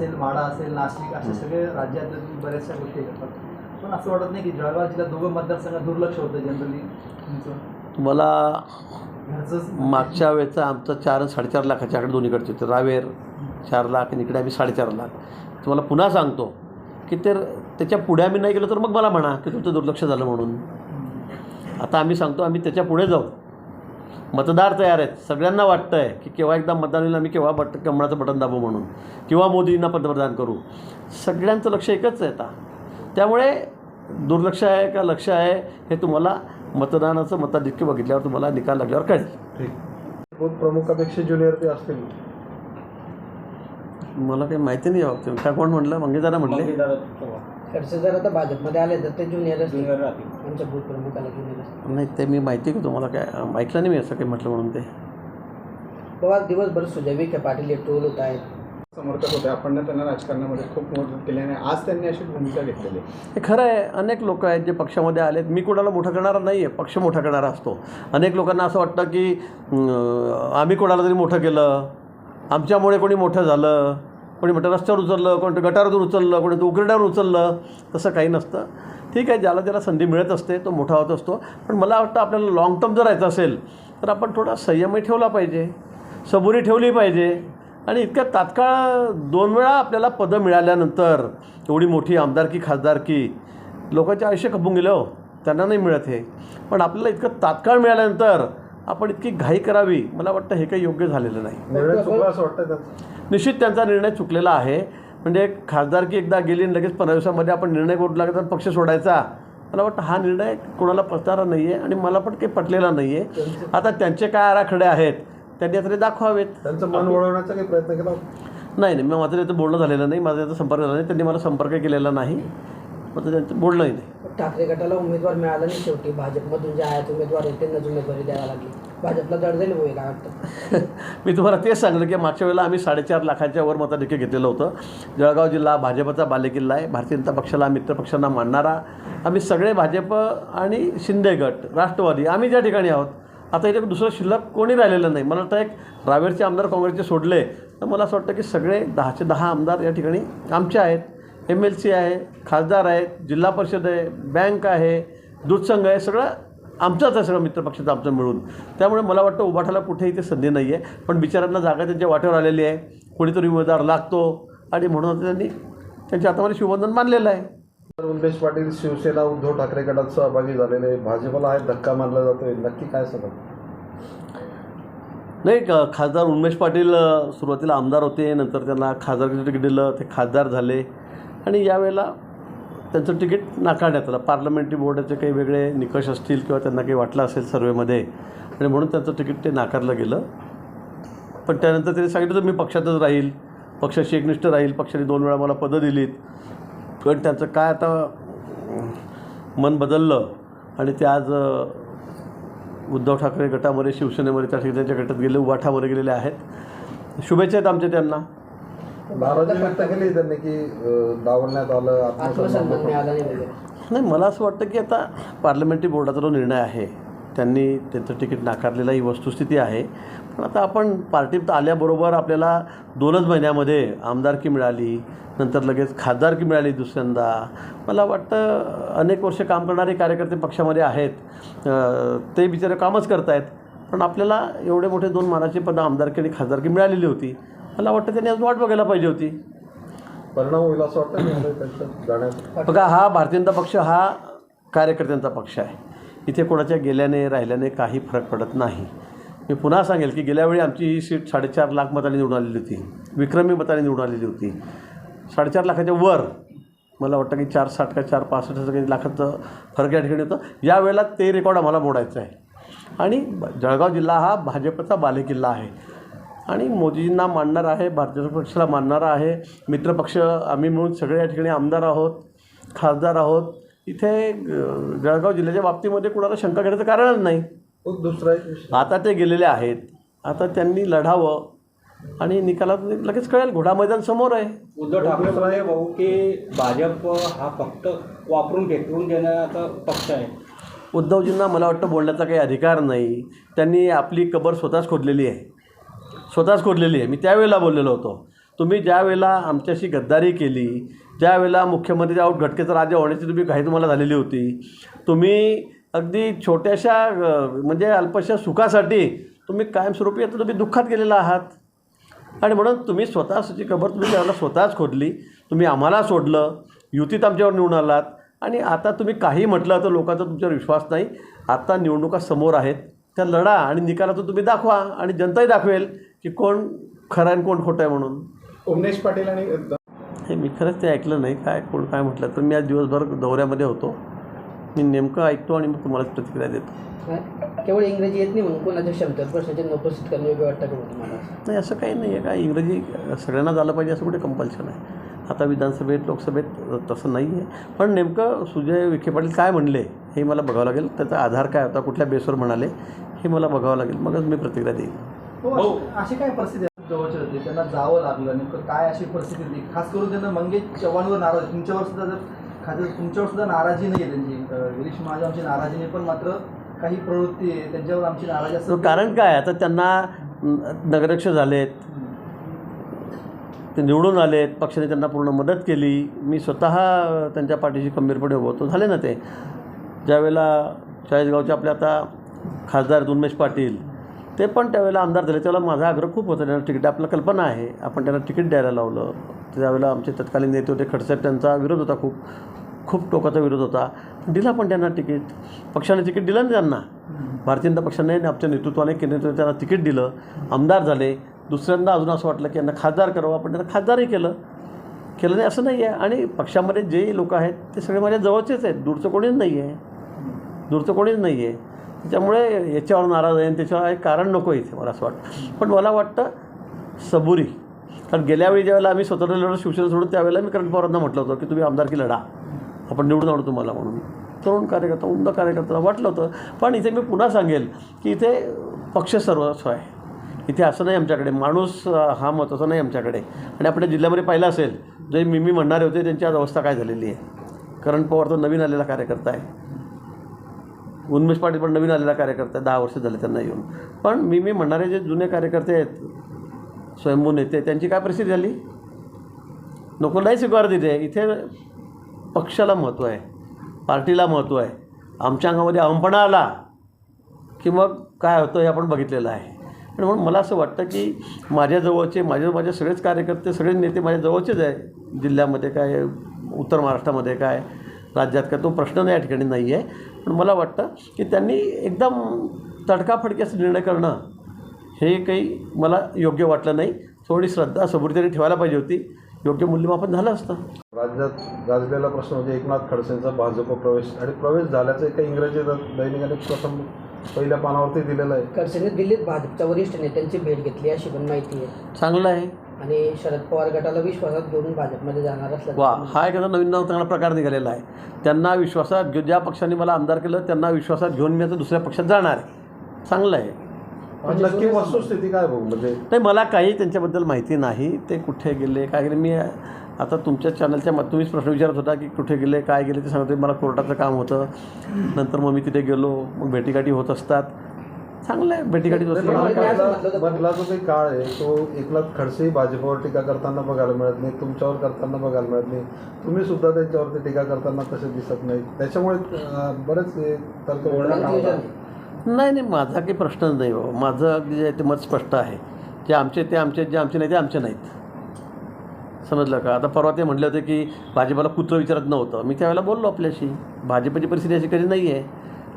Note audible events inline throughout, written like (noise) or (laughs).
असेल माडा असेल नाशिक असे सगळे राज्यात बऱ्याचशा गोष्टी करतात. पण असं वाटत नाही की जळगाव जिल्ह्यात दोघं मतदारसंघात दुर्लक्ष होतं जनरली तुमचं. घरचंच मागच्या वेळेचा आमचं चार साडेचार लाखाच्या आकडे दोन्हीकडचे होते. रावेर चार लाख आणि इकडे आम्ही साडेचार लाख. तुम्हाला पुन्हा सांगतो की ते त्याच्या पुढे आम्ही नाही गेलो तर मग मला म्हणा की तुमचं दुर्लक्ष झालं म्हणून. आता आम्ही सांगतो आम्ही त्याच्या पुढे जाऊ. मतदार तयार आहेत. सगळ्यांना वाटतं आहे की केव्हा एकदा मतदान होईल आम्ही केव्हा बट कमळाचं बटन दाबू म्हणून. किंवा मोदींना पंतप्रधान करू. सगळ्यांचं लक्ष एकच आहे आता. त्यामुळे दुर्लक्ष आहे का लक्ष आहे हे तुम्हाला मतदानाचं मताधिक्य बघितल्यावर तुम्हाला निकाल लागल्यावर कळेल. ठीक. प्रमुखापेक्षा ज्युनियर ते असतील? मला काही माहिती नाही बाबतीत. काय कोण म्हटलं? मंगेदारा म्हटले. खडसे जर आता भाजपमध्ये आले तर ते ज्युनियर असतील. आमच्या बूथ प्रमुखाला ज्युनियर असतील. नाही ते मी माहिती की तुम्हाला काय ऐकलं नाही मी असं काही म्हटलं म्हणून ते. बाबा दिवसभर सुजय विखे पाटील हे ट्रोल होत आहेत. समर्थक होते. आपण त्यांना राजकारणामध्ये खूप मदत केली आणि आज त्यांनी अशी भूमिका घेतलेली. आहे हे खरं आहे अनेक लोक आहेत जे पक्षामध्ये आलेत. मी कोणाला मोठं करणारा नाही आहे पक्ष मोठा करणारा असतो. अनेक लोकांना असं वाटतं की अं, आम्ही कोणाला तरी मोठं केलं. आमच्यामुळे कोणी मोठं झालं. कोणी म्हणतं रस्त्यावर उचललं कोणी गटारातून उचललं कोणी उकरड्यावर उचललं तसं काही नसतं. ठीक आहे ज्याला ज्याला संधी मिळत असते तो मोठा होत असतो. पण मला वाटतं आपल्याला लाँग टर्म जर राहायचं असेल तर आपण थोडा संयमही ठेवला पाहिजे सबुरी ठेवली पाहिजे. आणि इतक्या तात्काळ दोन वेळा आपल्याला पदं मिळाल्यानंतर एवढी मोठी आमदारकी खासदारकी लोकांचे आयुष्य खपून गेलं हो. त्यांना नाही मिळत हे. पण आपल्याला इतकं तात्काळ मिळाल्यानंतर आपण इतकी घाई करावी मला वाटतं हे काही योग्य झालेलं नाही. असं वाटतं निश्चित त्यांचा निर्णय चुकलेला आहे. म्हणजे खासदारकी एकदा गेली आणि लगेच पंधरा दिवसामध्ये आपण निर्णय करू लागला तर पक्ष सोडायचा. मला वाटतं हा निर्णय कोणाला पटणारा नाही आहे आणि मला पण काही पटलेला नाही आहे आता त्यांचे काय आराखडे आहेत त्यांनी आता दाखवावेत. त्यांचं मन वळवण्याचा काही प्रयत्न केला? नाही नाही मग माझं त्याचं बोलणं झालेलं नाही माझा त्याचा संपर्क झाला नाही त्यांनी मला संपर्क केलेला नाही. मग त्यांचं बोलणंही नाही. ठाकरे गटाला उमेदवार मिळाला नाही शेवटी. भाजपमधून जे आहेत उमेदवार आहेत त्यांनाच उमेदवारी द्यावी लागली. भाजपला दडदेल होईल वाटतं? (laughs) मी तुम्हाला तेच सांगितलं की मागच्या वेळेला आम्ही साडेचार लाखाच्या वर मताधिक्य घेतलेलं होतं. जळगाव जिल्हा भाजपचा बालेकिल्ला आहे. भारतीय जनता पक्षाला मित्रपक्षांना मानणारा. आम्ही सगळे भाजप आणि शिंदे गट राष्ट्रवादी आम्ही ज्या ठिकाणी आहोत. आता इथे दुसरं शिल्लक कोणी राहिलेलं नाही. मला वाटतं एक रावेरचे आमदार काँग्रेसचे सोडले तर मला असं वाटतं की सगळे दहाचे दहा आमदार या ठिकाणी आमचे आहेत. एम एल सी आहे खासदार आहेत जिल्हा परिषद आहे बँक आहे दूध संघ आहे सगळं आमचंच आहे सगळं मित्रपक्षाचं आमचं मिळून. त्यामुळे मला वाटतं उभाठाला कुठेही ते संधी नाही आहे पण बिचारांना जागा त्यांच्या वाटेवर आलेली आहे. कोणीतरी उमेदवार लागतो. आणि म्हणून त्यांनी त्यांच्या हातामध्ये शिवबंधन मानलेलं आहे. तर उमेश पाटील शिवसेना उद्धव ठाकरे गटात सहभागी झालेले भाजपला आहे धक्का मारला जातोय नक्की काय सांगा नाही क- खासदार उन्मेष पाटील सुरुवातीला आमदार होते. नंतर त्यांना खासदारचं तिकीट दिलं. ते खासदार झाले. आणि यावेळेला त्यांचं तिकीट नाकारण्यात आलं. पार्लमेंटरी बोर्डाचे काही वेगळे निकष असतील किंवा त्यांना काही वाटलं असेल सर्वेमध्ये आणि म्हणून त्यांचं तिकीट ते नाकारलं गेलं. पण त्यानंतर त्यांनी सांगितलं तर मी पक्षातच राहील. पक्षाशी एकनिष्ठ राहील. पक्षाने दोन वेळा मला पदं दिलीत. पण त्यांचं काय आता मन बदललं आणि ते आज उद्धव ठाकरे गटामध्ये शिवसेनेमध्ये त्या ठिकाणी त्यांच्या गटात गेले उभाठामध्ये गेलेले आहेत. शुभेच्छा आहेत आमच्या त्यांना. नाराजी व्यक्त केली त्यांनी की अं, डावलण्यात आलं आत्मसन्मान आत्मसन्मान मिळाला नाही वगैरे. नाही मला असं वाटतं की आता पार्लमेंटरी बोर्डाचा जो निर्णय आहे त्यांनी त्यांचं तिकीट नाकारलेला ही वस्तुस्थिती आहे. पण आता आपण पार्टीत आल्याबरोबर आपल्याला दोनच महिन्यामध्ये आमदारकी मिळाली नंतर लगेच खासदारकी मिळाली दुसऱ्यांदा. मला वाटतं अनेक वर्ष काम करणारे कार्यकर्ते पक्षामध्ये आहेत ते बिचारे कामच करत आहेत पण आपल्याला एवढे मोठे दोन मानाचे पदं आमदारकी आणि खासदारकी मिळालेली होती. मला वाटतं त्यांनी आज वाट बघायला पाहिजे होती. परिणाम होईल असं वाटतं बघा हा भारतीय जनता पक्ष हा कार्यकर्त्यांचा पक्ष आहे. इथे कोणाच्या गेल्याने राहिल्याने काही फरक पडत नाही. मी पुन्हा सांगेल की गेल्या वेळी आमची ही सीट साडेचार लाख मतांनी निवडून आलेली होती. विक्रमी मतांनी निवडून आलेली होती. साडेचार लाखाच्या वर मला वाटतं की चार साठ का चार पासष्ट असं काही लाखाचं फरक या ठिकाणी होतं. यावेळेला ते रेकॉर्ड आम्हाला मोडायचं आहे. आणि जळगाव जिल्हा हा भाजपचा बालेकिल्ला आहे. आणि मोदींना मानणार आहे भारतीय जनता पक्षाला मानणारा आहे. मित्रपक्ष आम्ही मिळून सगळे या ठिकाणी आमदार आहोत खासदार आहोत. इथे जळगाव जिल्ह्याच्या बाबतीमध्ये कुणाला शंका घेण्याचं कारणच नाही. दुसरा आता ते गेलेले आहेत. आता त्यांनी लढावं आणि निकालात लगेच कळेल घोडा मैदान समोर आहे. उद्धव ठाकरे म्हणाले भाऊ की भाजप हा फक्त वापरून फेकून देण्याचा पक्ष आहे? उद्धवजींना मला वाटतं बोलण्याचा काही अधिकार नाही. त्यांनी आपली कबर स्वतःच खोदलेली आहे. स्वतःच खोदलेली आहे. मी त्यावेळेला बोललेलो होतो. तुम्ही ज्या वेळेला आमच्याशी गद्दारी केली ज्यावेळेला मुख्यमंत्री आऊट घटकेचा राजा होण्याची तुम्ही घाई तुम्हाला झालेली होती तुम्ही अगदी छोट्याशा म्हणजे अल्पशा सुखासाठी तुम्ही कायमस्वरूपी आता तुम्ही दुःखात गेलेला आहात. आणि म्हणून तुम्ही स्वतःची खबर तुम्ही त्याला स्वतःच खोदली. तुम्ही आम्हाला सोडलं. युतीत आमच्यावर निवडून आलात. आणि आता तुम्ही काही म्हटलं तर लोकांचा तुमच्यावर विश्वास नाही. आता निवडणुका समोर आहेत. त्या लढा आणि निकालातून तुम्ही दाखवा आणि जनताही दाखवेल. की कोण खरं आणि कोण खोटं आहे म्हणून. उमेश पाटील आणि हे मी खरंच ते ऐकलं नाही. काय कोण काय म्हटलं तर मी आज दिवसभर दौऱ्यामध्ये होतो. मी नेमकं ऐकतो आणि मग तुम्हाला प्रतिक्रिया देतो? केवळ इंग्रजी येत नाही म्हणून कोणाच्या क्षमतेवर प्रश्नाचे उपस्थित करणं योग्य वाटतं का मग तुम्हाला? नाही असं काही नाही आहे. काय इंग्रजी सगळ्यांना झालं पाहिजे असं कुठे कंपल्शन आहे? आता विधानसभेत लोकसभेत तसं नाही आहे. पण नेमकं सुजय विखे पाटील काय म्हणले हे मला बघावं लागेल. त्याचा आधार काय होता कुठल्या बेसवर म्हणाले हे मला बघावं लागेल. मगच मी प्रतिक्रिया देईन. हो अशी- अशी काय परिस्थिती जवळचे होते त्यांना जावं लागलं नेमकं काय अशी परिस्थिती होती? खास करून त्यांना मंगेश चव्हाणवर नाराज तुमच्यावर सुद्धा जर खास तुमच्यावर सुद्धा नाराजी नाही आहे त्यांची गिरीश महाजन आमची नाराजी नाही पण मात्र काही प्रवृत्ती आहे त्यांच्यावर आमची नाराजी तर असं कारण काय? आता त्यांना न- नगराध्यक्ष झालेत. ते निवडून आलेत पक्षाने त्यांना पूर्ण मदत केली. मी स्वतः त्यांच्या पाठीशी खंबीरपणे उभं होतो. झाले ना ते? ज्यावेळेला चाळीसगावचे आपले आता खासदार उन्मेष पाटील ते पण त्यावेळेला आमदार झाले. त्यावेळेला माझा आग्रह खूप होता. त्यांना तिकीट आपल्याला कल्पना आहे. आपण त्यांना तिकीट द्यायला लावलं. त्यावेळेला आमचे तत्कालीन नेते होते. खडसेब त्यांचा विरोध होता खूप. खूप टोकाचा विरोध होता. दिला पण त्यांना तिकीट. पक्षाने तिकीट दिलं ना त्यांना. भारतीय जनता पक्षाने आमच्या नेतृत्वाने केंद्र त्यांना तिकीट दिलं. आमदार झाले. दुसऱ्यांदा अजून असं वाटलं की यांना खासदार करावं. आपण त्यांना खासदारही केलं. केलं नाही असं नाही आहे आणि पक्षामध्ये जे लोक आहेत ते सगळे माझ्या जवळचेच आहेत. दूरचं कोणीच नाही आहे दूरचं कोणीच नाही आहे त्याच्यामुळे याच्यावर नाराज आहे आणि त्याच्यावर एक कारण नको इथे मला असं वाटतं. पण मला वाटतं सबुरी. कारण गेल्या वेळी ज्यावेळेला आम्ही स्वतंत्र लढत शिवसेना सोडून त्यावेळेला मी करण पवारांना म्हटलं होतं की तुम्ही आमदारकी लढा. आपण निवडून आणू तुम्हाला म्हणून. तरुण कार्यकर्ता उमद कार्यकर्ता वाटलं होतं. पण इथे मी पुन्हा सांगेल की इथे पक्ष सर्वस्व आहे. इथे असं नाही आमच्याकडे. माणूस हा महत्त्वाचा नाही आमच्याकडे. आणि आपल्या जिल्ह्यामध्ये पाहिलं असेल जे मी मी म्हणणारे होते त्यांची आज अवस्था काय झालेली आहे? करण पवार तर नवीन आलेला कार्यकर्ता आहे. उन्मेष पाटील पण नवीन आलेला कार्यकर्ता आहे दहा वर्ष झाले त्यांना येऊन. पण मी मी म्हणणारे जे जुने कार्यकर्ते आहेत स्वयंभू नेते त्यांची काय परिस्थिती झाली? नको नाही स्वीकार दिले इथे पक्षाला महत्त्व आहे पार्टीला महत्त्व आहे. आमच्या अंगामध्ये अहमपणा आला की मग काय होतं हे आपण बघितलेलं आहे. आणि म्हणून मला असं वाटतं की माझ्या जवळचे माझे माझे सगळेच कार्यकर्ते सगळे नेते माझ्या जवळचेच आहे. जिल्ह्यामध्ये काय उत्तर महाराष्ट्रामध्ये काय राज्यात काय तो प्रश्न नाही या ठिकाणी नाही आहे पण मला वाटतं की त्यांनी एकदम तडकाफडकी असं निर्णय करणं हे काही मला योग्य वाटलं नाही. थोडी श्रद्धा सबुरी तरी ठेवायला पाहिजे होती. योग्य मूल्यमापन झालं असतं. राज्यात गाजलेला प्रश्न म्हणजे एकनाथ खडसेंचा भाजप प्रवेश आणि प्रवेश झाल्याचं एका इंग्रजी दैनिकाने प्रथम पहिल्या पानावरती दिलेलं आहे. खडसेने दिल्लीत भाजपच्या वरिष्ठ नेत्यांची भेट घेतली अशी पण माहिती आहे. चांगलं आहे. आणि शरद पवार गटाला विश्वासात घेऊन भाजपमध्ये जाणार असल्याचं वा हा एखादा नवीन नवीन चांगला प्रकार निघालेला आहे. त्यांना विश्वासात घेऊ ज्या पक्षाने मला आमदार केलं त्यांना विश्वासात घेऊन मी आता दुसऱ्या पक्षात जाणार आहे. चांगलं आहे. पण नक्की वस्तुस्थिती काय भाऊ म्हणजे नाही मला काही त्यांच्याबद्दल माहिती नाही. ते कुठे गेले काय गेले? मी आता तुमच्या चॅनलच्या मग तुम्हीच प्रश्न विचारत होता की कुठे गेले काय गेले ते सांगतो मला कोर्टाचं काम होतं. नंतर मग मी तिथे गेलो. मग भेटीगाठी होत असतात. चांगलं आहे. मधला मधला जो काही काळ आहे. तो एकनाथ खडसेही भाजपवर टीका करताना बघायला मिळत नाही तुमच्यावर करताना बघायला मिळत नाही. तुम्ही सुद्धा त्यांच्यावरती टीका करताना तसे दिसत नाही त्याच्यामुळे बरेच तर्क नाही नाही माझा काही प्रश्नच नाही बाबा. माझं अगदी जे आहे ते मत स्पष्ट आहे. जे आमचे ते आमचे जे आमचे नाही ते आमचे नाहीत. समजलं का? आता परवा ते म्हटले होते की भाजपाला कुत्रं विचारत नव्हतं. मी त्यावेळेला बोललो आपल्याशी. भाजपची परिस्थिती अशी कधी नाही आहे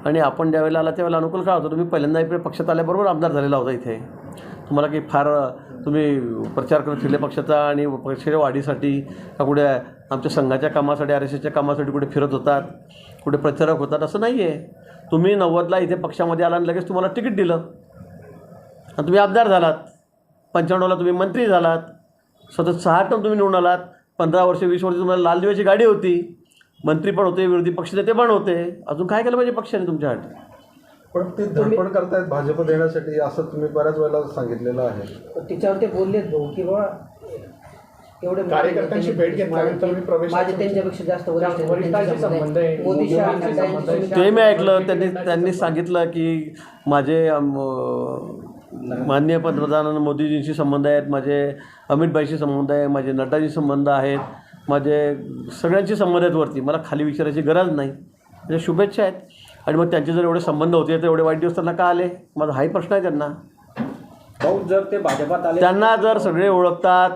आणि आपण ज्यावेळेला आला त्यावेळेला अनुकूल काय होतं? तुम्ही पहिल्यांदा इकडे पक्षात आल्याबरोबर आमदार झालेला होता इथे. तुम्हाला काही फार तुम्ही प्रचार करत फिरले पक्षाचा आणि पक्षाच्या वाढीसाठी का कुठे आमच्या संघाच्या कामासाठी आर एस एसच्या कामासाठी कुठे फिरत होतात कुठे प्रचारक होतात असं नाही आहे तुम्ही नव्वदला इथे पक्षामध्ये आला आणि लगेच तुम्हाला तिकीट दिलं. आणि तुम्ही आमदार झालात. पंच्याण्णवला तुम्ही मंत्री झालात. सतत सहा टन तुम्ही निवडून आलात. पंधरा वर्ष वीस वर्ष तुम्हाला लाल दिव्याची गाडी होती. मंत्री पण होते विरोधी पक्षनेते पण होते. अजून काय केलं पाहिजे पक्षाने तुमच्यासाठी? पण ते धडपड करतायत भाजप देण्यासाठी असं तुम्ही बऱ्याच वेळेला सांगितलेलं आहे. तिच्यावर ते बोललेत भाऊ की बाबा एवढे कार्यकर्त्यांशी भेट घेतल्यानंतर मी प्रवेश माझे त्यांच्यापेक्षा जास्त वरिष्ठ आहेत, वरिष्ठांशी त्यांचे संबंध आहे. मोदी शहा मोदींशी त्यांची संबंध आहे. सुविधा- ते मी ऐकलं त्यांनी त्यांनी सांगितलं की माझे अम, माननीय पंतप्रधान मोदीजींशी संबंध आहेत माझे अमितभाईशी संबंध आहे माझे नड्डाशी संबंध आहेत. माझे सगळ्यांशी संबंध आहेत वरती. मला खाली विचारायची गरज नाही. म्हणजे शुभेच्छा आहेत. आणि मग त्यांचे जर एवढे संबंध होते तर एवढे वाईट दिवस त्यांना का आले? माझा हाही प्रश्न आहे त्यांना. भाऊ जर ते भाजपात आले त्यांना जर सगळे ओळखतात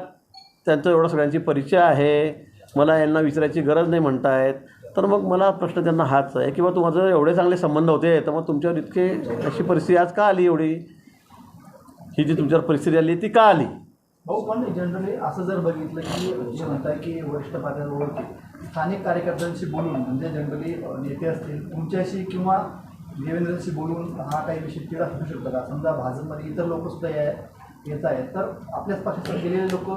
त्यांचा एवढा सगळ्यांची परिचय आहे मला यांना विचारायची गरज नाही म्हणतायत तर मग मला प्रश्न त्यांना हाच आहे किंवा तुम्हाला एवढे चांगले संबंध होते तर मग तुमच्यावर इतके अशी परिस्थिती आज का आली एवढी? ही जी तुमच्यावर परिस्थिती आली ती का आली? भाऊ पण जनरली असं जर बघितलं की जे म्हणताय की वरिष्ठ पातळीवर स्थानिक कार्यकर्त्यांशी बोलून म्हणजे जनरली नेते असतील तुमच्याशी किंवा देवेंद्रशी बोलून हा काही विषय तिढा असू शकतो का? समजा भाजपमध्ये इतर लोकसुद्धा या येत आहेत तर आपल्याच पक्षात गेलेले लोक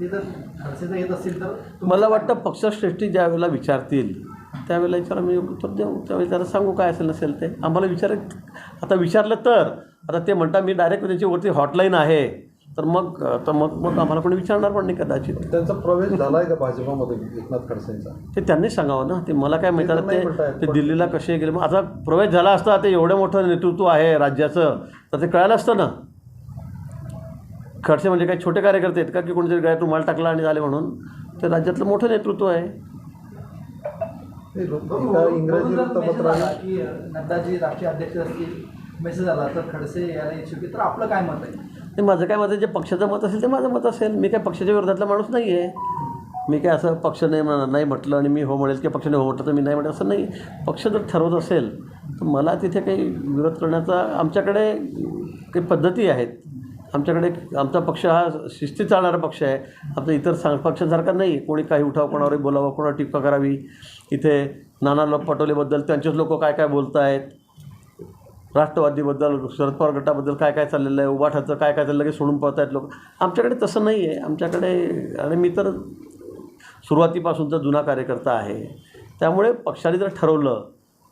ते जर खर्चेचं येत असतील तर मला वाटतं पक्षश्रेष्ठी ज्या वेळेला विचारतील त्यावेळेला विचार मी उत्तर देऊ. त्यावेळी त्याला सांगू काय असेल नसेल ते. आम्हाला विचार आता विचारलं तर आता ते म्हणता मी डायरेक्ट त्यांची वरती हॉटलाईन आहे. तर मग तर मग मग आम्हाला कोणी विचारणार पण नाही कदाचित. त्यांचा प्रवेश झाला आहे का भाजपामध्ये एकनाथ खडसेंचा? ते त्यांनीच सांगावं ना. ते मला काय माहिती नाही ते दिल्लीला कसे गेले. मग आता प्रवेश झाला असता ते एवढं मोठं नेतृत्व आहे राज्याचं तर ते कळालं असतं ना. खडसे म्हणजे काही छोटे कार्यकर्ते आहेत का की कोणीतरी गाय रुमाल टाकला आणि झाले म्हणून? ते राज्यातलं मोठं नेतृत्व आहे. इंग्रजी वृत्तपत्राने नड्डाजी राष्ट्रीय अध्यक्ष असतील मेसेज आला तर खडसे यायला इच्छुक आहे तर आपलं काय मत आहे? ते माझं काय माझं जे पक्षाचं मत असेल ते माझं मत असेल. मी काय पक्षाच्या विरोधातला माणूस नाही आहे मी काय असं पक्ष नाही म्हणा नाही म्हटलं आणि मी हो म्हणेल की पक्षाने हो म्हटलं तर मी नाही म्हटलं असं नाही. पक्ष जर ठरवत असेल तर मला तिथे काही विरोध करण्याचा आमच्याकडे काही पद्धती आहेत. आमच्याकडे आमचा पक्ष हा शिस्ती चालणारा पक्ष आहे. आमचा इतर सांग पक्षांसारखा नाही. कोणी काही उठाव कोणावर बोलावं कोणावर टीका करावी. इथे नाना लोक पटोलेबद्दल त्यांचेच लोक काय काय बोलत आहेत राष्ट्रवादीबद्दल शरद पवार गटाबद्दल काय काय चाललेलं आहे उभाठाचं काय काय चाललं लगेच सोडून पळत आहेत लोक. आमच्याकडे तसं नाही आहे. आमच्याकडे आणि मी तर सुरुवातीपासूनचा जुना कार्यकर्ता आहे. त्यामुळे पक्षाने जर ठरवलं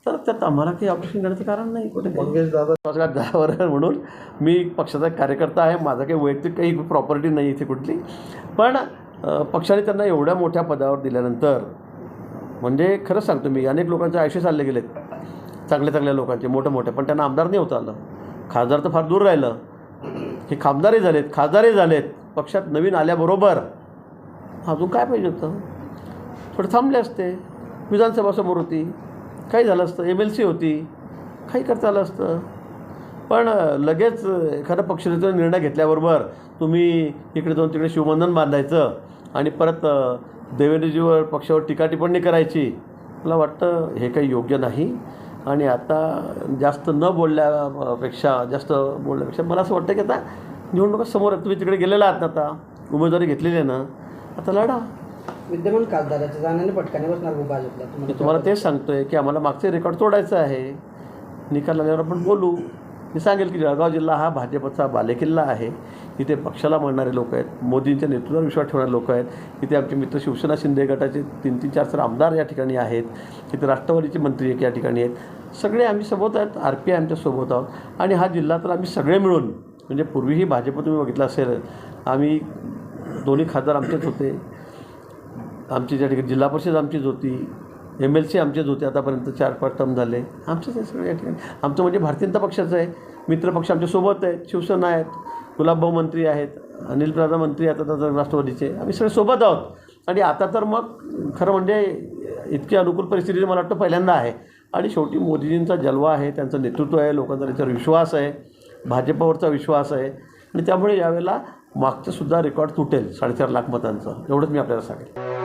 तर त्यात आम्हाला काही ऑपरेशन करण्याचं कारण नाही कुठे. मंगेश दादा झाल्यावर म्हणून मी पक्षाचा कार्यकर्ता आहे. माझं काही वैयक्तिक काही प्रॉपर्टी नाही इथे कुठली. पण पक्षाने त्यांना एवढ्या मोठ्या पदावर दिल्यानंतर म्हणजे खरंच सांगतो मी अनेक लोकांचे आयुष्य चालले गेलेत. चांगल्या चांगल्या लोकांचे मोठे मोठे. पण त्यांना आमदार नाही होता आलं. खासदार तर फार दूर राहिलं. हे खासदारही झालेत खासदारही झालेत. पक्षात नवीन आल्याबरोबर अजून काय पाहिजे होतं? थोडं थांबले असते. विधानसभा समोर होती. काही झालं असतं. एम एल सी होती. काही करता आलं असतं. पण लगेच एखादा पक्षनेते निर्णय घेतल्याबरोबर तुम्ही इकडे जाऊन तिकडे शिवबंधन बांधायचं आणि परत देवेंद्रजीवर पक्षावर टीका टिप्पणी करायची. मला वाटतं हे काही योग्य नाही. आणि आता जास्त न बोलल्यापेक्षा जास्त बोलण्यापेक्षा मला असं वाटतं की आता निवडणुका समोर आहेत. तुम्ही तिकडे गेलेला आहात ना आता उमेदवारी घेतलेली आहे ना. आता लढा. विद्यमान खासदाराच्या जाण्याने पटकाने बसणार भाजपला मी तुम्हाला तेच सांगतोय की आम्हाला मागचे रेकॉर्ड तोडायचं आहे. निकाल आल्यावर आपण बोलू. मी सांगेल की जळगाव जिल्हा हा भाजपचा बालेकिल्ला आहे. इथे पक्षाला म्हणणारे लोक आहेत मोदींच्या नेतृत्वावर विश्वास ठेवणारे लोक आहेत. इथे आमचे मित्र शिवसेना शिंदे गटाचे तीन तीन चार चार आमदार या ठिकाणी आहेत. इथे राष्ट्रवादीचे मंत्री एक या ठिकाणी आहेत. सगळे आम्ही सोबत आहेत आर पी आय आमच्यासोबत आहोत. आणि हा जिल्हा तर आम्ही सगळे मिळून म्हणजे पूर्वीही भाजप तुम्ही बघितलं असेल आम्ही दोन्ही खासदार आमचेच होते. आमची ज्या ठिकाणी जिल्हा परिषद आमचीच होती एम एल सी आमचेच होते आतापर्यंत चार पाच टर्म झाले. आमचेच आहे सगळे या ठिकाणी. आमचं म्हणजे भारतीय जनता पक्षाचं आहे. मित्रपक्ष आमच्यासोबत आहेत शिवसेना आहेत. गुलाबभाऊ मंत्री आहेत अनिल प्रधान मंत्री आता तर राष्ट्रवादीचे. आम्ही सगळे सोबत आहोत. आणि आता तर मग खरं म्हणजे इतकी अनुकूल परिस्थिती मला वाटतं पहिल्यांदा आहे. आणि शेवटी मोदीजींचा जलवा आहे त्यांचं नेतृत्व आहे लोकांचा त्याच्यावर विश्वास आहे भाजपावरचा विश्वास आहे. आणि त्यामुळे यावेळेला मागचंसुद्धा रेकॉर्ड तुटेल साडेचार लाख मतांचं. एवढंच मी आपल्याला सांगेल.